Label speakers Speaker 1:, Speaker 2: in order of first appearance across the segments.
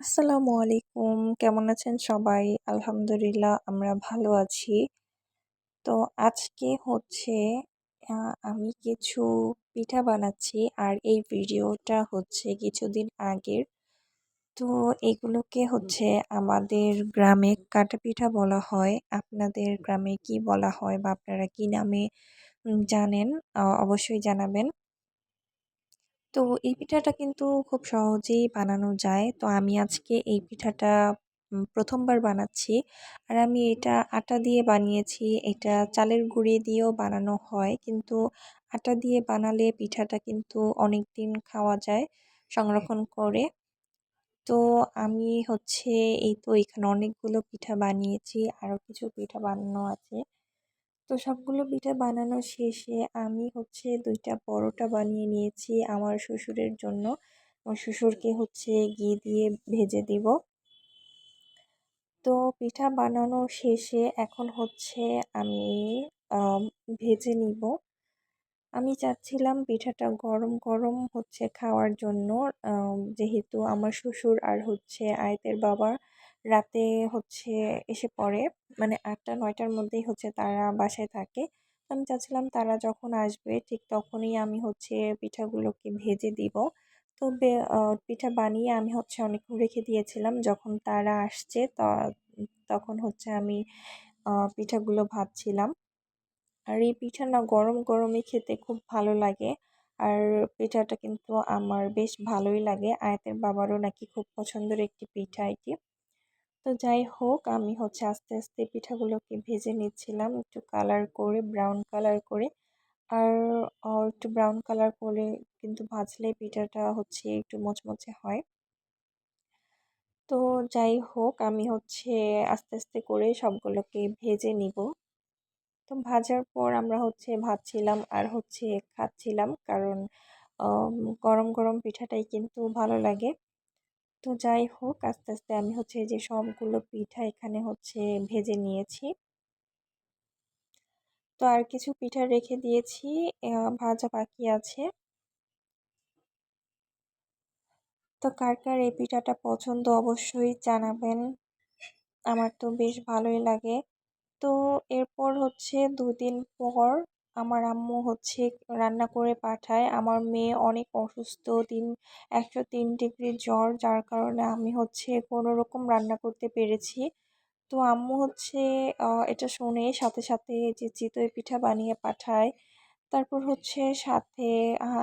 Speaker 1: আসসালামু আলাইকুম। কেমন আছেন সবাই? আলহামদুলিল্লাহ, আমরা ভালো আছি। তো আজকে হচ্ছে আমি কিছু পিঠা বানাচ্ছি আর এই ভিডিওটা হচ্ছে কিছুদিন আগের। তো এগুলোকে হচ্ছে আমাদের গ্রামে কাটা পিঠা বলা হয়। আপনাদের গ্রামে কি বলা হয় বা আপনারা কি নামে জানেন? অবশ্যই জানাবেন। তো এই পিঠাটা কিন্তু খুব সহজেই বানানো যায়। তো আমি আজকে এই পিঠাটা প্রথমবার বানাচ্ছি। আর আমি এটা আটা দিয়ে বানিয়েছি। এটা চালের গুঁড়ি দিয়েও বানানো হয়। কিন্তু আটা দিয়ে বানালে পিঠাটা কিন্তু অনেক দিন খাওয়া যায় সংরক্ষণ করে। তো আমি হচ্ছে এই তো এখানে অনেকগুলো পিঠা বানিয়েছি। আরও কিছু পিঠা বানানো আছে। তো সবগুলো পিঠা বানানো শেষে আমি হচ্ছে দুইটা পরোটা বানিয়ে নিয়েছি আমার শ্বশুরের জন্য। আমার শ্বশুরকে হচ্ছে ঘি দিয়ে ভেজে দিব। তো পিঠা বানানো শেষে এখন হচ্ছে আমি ভেজে নিব। আমি চাচ্ছিলাম পিঠাটা গরম গরম হচ্ছে খাওয়ার জন্য যেহেতু আমার শ্বশুর আর হচ্ছে আয়তের বাবা রাতে হচ্ছে এসে পড়ে। মানে আটটা, নয়টার মধ্যেই হচ্ছে তারা বাসায় থাকে। আমি চাচ্ছিলাম তারা যখন আসবে ঠিক তখনই আমি হচ্ছে পিঠাগুলোকে ভেজে দিব। তো পিঠা বানিয়ে আমি হচ্ছে অনেকক্ষণ রেখে দিয়েছিলাম। যখন তারা আসছে তখন হচ্ছে আমি পিঠাগুলো ভাজছিলাম। আর এই পিঠা না গরম গরমই খেতে খুব ভালো লাগে। আর পিঠাটা কিন্তু আমার বেশ ভালোই লাগে। আয়াতের বাবারও নাকি খুব পছন্দের একটি পিঠা এটি। তো যাই হোক, আমি হচ্ছে আস্তে আস্তে পিঠাগুলোকে ভেজে নিচ্ছিলাম, একটু কালার করে ব্রাউন কালার করে। আর একটু ব্রাউন কালার করে কিন্তু ভাজলে পিঠাটা হচ্ছে একটু মচমচে হয়। তো যাই হোক, আমি হচ্ছে আস্তে আস্তে করে সবগুলোকে ভেজে নিব। তো ভাজার পর আমরা হচ্ছে ভাজছিলাম আর হচ্ছে খাচ্ছিলাম কারণ গরম গরম পিঠাটাই কিন্তু ভালো লাগে। তো যাই হোক, আস্তে আস্তে আমি হচ্ছে যে সবগুলো পিঠা এখানে হচ্ছে ভেজে নিয়েছি। তো আর কিছু পিঠা রেখে দিয়েছি ভাজা বাকি আছে। তো কার কার এই পিঠাটা পছন্দ অবশ্যই জানাবেন। আমার তো বেশ ভালোই লাগে। তো এরপর হচ্ছে দুদিন পর আমার আম্মু হচ্ছে রান্না করে পাঠায়। আমার মেয়ে অনেক অসুস্থ, তিন, একশো তিন ডিগ্রি জ্বর, যার কারণে আমি হচ্ছে কোনো রকম রান্না করতে পেরেছি। তো আম্মু হচ্ছে এটা শুনে সাথে সাথে যে চিতই পিঠা বানিয়ে পাঠায়। তারপর হচ্ছে সাথে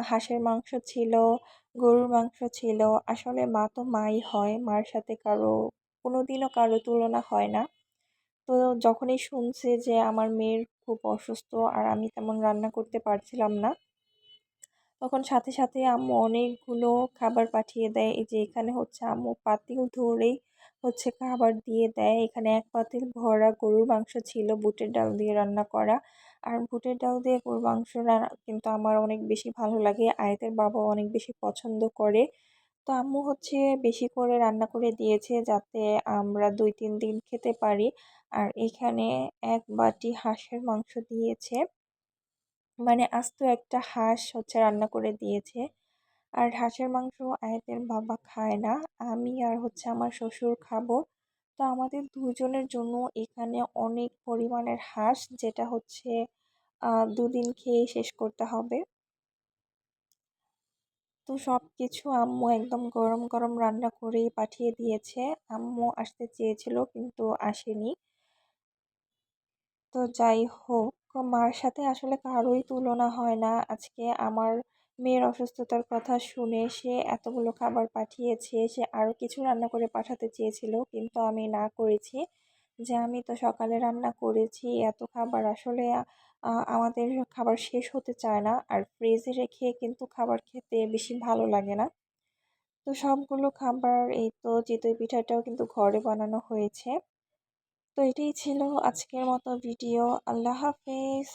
Speaker 1: হাঁসের মাংস ছিল, গরুর মাংস ছিল। আসলে মা তো মাই হয়, মার সাথে কারও কোনো দিনও কারও তুলনা হয় না। তো যখনই শুনছে যে আমার মেয়ের খুব অসুস্থ আর আমি তেমন রান্না করতে পারছিলাম না, তখন সাথে সাথে আম্মু অনেকগুলো খাবার পাঠিয়ে দেয়। এই যে এখানে হচ্ছে আম্মু পাতিল ধরেই হচ্ছে খাবার দিয়ে দেয়। এখানে এক পাতিল ভরা গরুর মাংস ছিল, বুটের ডাল দিয়ে রান্না করা। আর বুটের ডাল দিয়ে গরুর মাংস কিন্তু আমার অনেক বেশি ভালো লাগে। আয়তের বাবা অনেক বেশি পছন্দ করে। তো আম্মু হচ্ছে বেশি করে রান্না করে দিয়েছে যাতে আমরা দুই, তিন দিন খেতে পারি। আর এখানে এক বাটি হাঁসের মাংস দিয়েছে। মানে আস্ত একটা হাঁস হচ্ছে রান্না করে দিয়েছে। আর হাঁসের মাংস আয়াতের বাবা খায় না, আমি আর হচ্ছে আমার শ্বশুর খাব। তো আমাদের দুজনের জন্য এখানে অনেক পরিমাণের হাঁস, যেটা হচ্ছে দুদিন খেয়ে শেষ করতে হবে। তো সব কিছু আম্মু একদম গরম গরম রান্না করেই পাঠিয়ে দিয়েছে। আম্মু আসতে চেয়েছিল কিন্তু আসেনি। তো যাই হোক, মার সাথে আসলে কারোই তুলনা হয় না। আজকে আমার মেয়ের অসুস্থতার কথা শুনে সে এতগুলো খাবার পাঠিয়েছে, সে আরও কিছু রান্না করে পাঠাতে চেয়েছিল কিন্তু আমি না করেছি। যে আমি তো সকালে রান্না করেছি, এত খাবার আসলে আমাদের খাবার শেষ হতে চায় না। আর ফ্রিজে রেখে কিন্তু খাবার খেতে বেশি ভালো লাগে না। তো সবগুলো খাবার এই তো চিতই পিঠাটাও কিন্তু ঘরে বানানো হয়েছে। তো এটাই ছিল আজকের মতো ভিডিও আল্লাহ হাফিজ।